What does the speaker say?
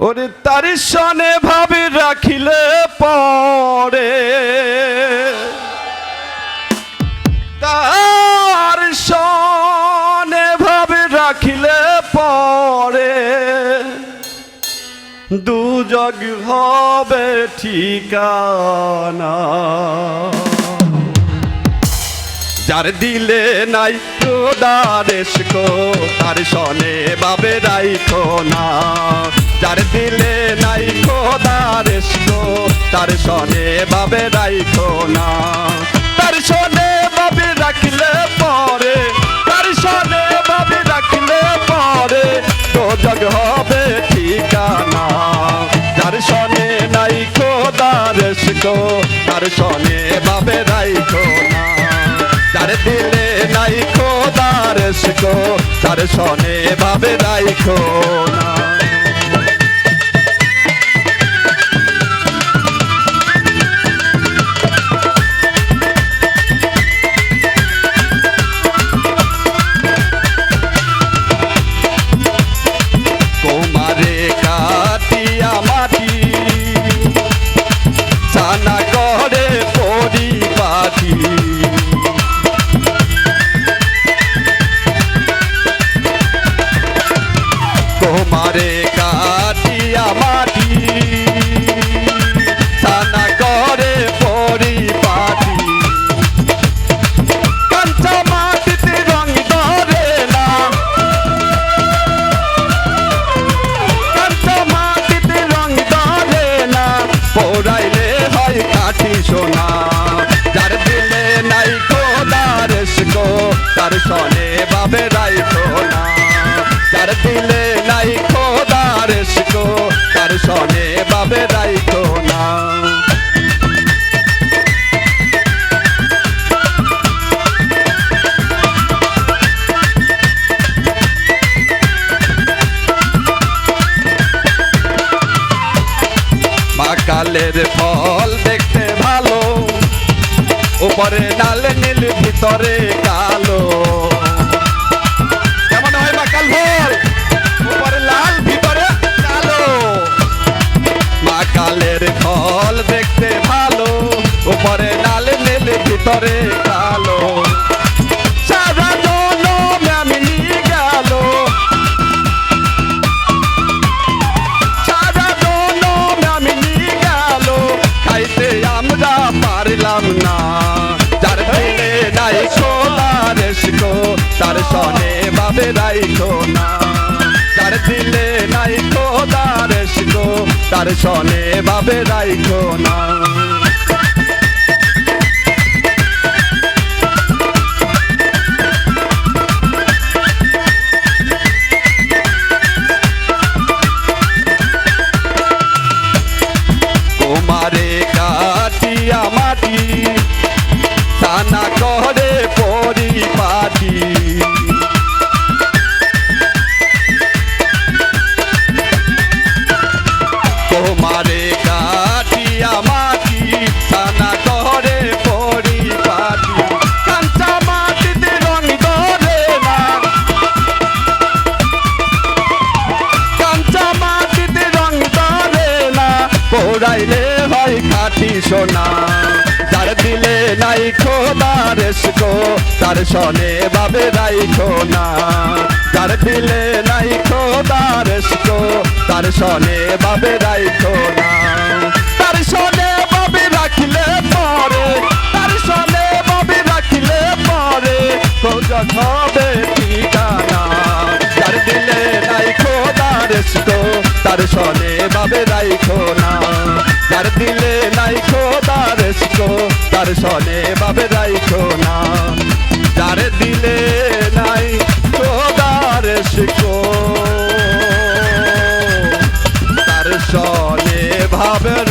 ওরে তার সনে ভাবে রাখিলে পরে। তার সনে ভাবে রাখিলে পরে। দুজগ হবে ঠিকানা। যার দিলে নাই প্রদারেশ কো তার সনে বাবে রাইখো না। যার দিলে নাই খোদারেশ কো তার সনে বাবে রাইখো না। তার সনে বাবে রাখলে পরে, তার সনে বাবে রাখলে পরে, তো জগ হবে ঠিকানা। যার সনে নাই খোদারেশ কো তার সনে বাবে রাইখো না। তার দিলে নাই খোদার তার সনে ভাবে রাইখো না। সোনা যার দিলে নাই কোদার শিখো তার সনে বাবে রাইখো না। যার দিলে নাই খোদার শিখো তার সনে বাবে রাইখো না। মাকালের ফল উপরে লাল নীল ভিতরে কালো। কেমন হয় লাল ভিতরে কালো। ফল দেখতে ভালো। উপরে লাল নীল ভিতরে কালো। দিলে নাই খোদার শিখো। তার সনে বাবে রাইখো না। খাটি সোনা। যার দিলে নাই খোদার শিখো তার সনে বাবে রাইখো না। যার দিলে নাই খোদার শিখো তার সনে বাবে রাইখো না। তার সনে বাবে রাখিলে পরে, তার সনে বাবে রাখিলে পরে খোঁজত হবে ঠিকানা। যার দিলে নাই খোদার শিখো তার সনে বাবে রাইখো খোদার তার সনে বাবে রাইখো না। যারে দিলে নাই, তো তার শিখো। তার সনে ভাবে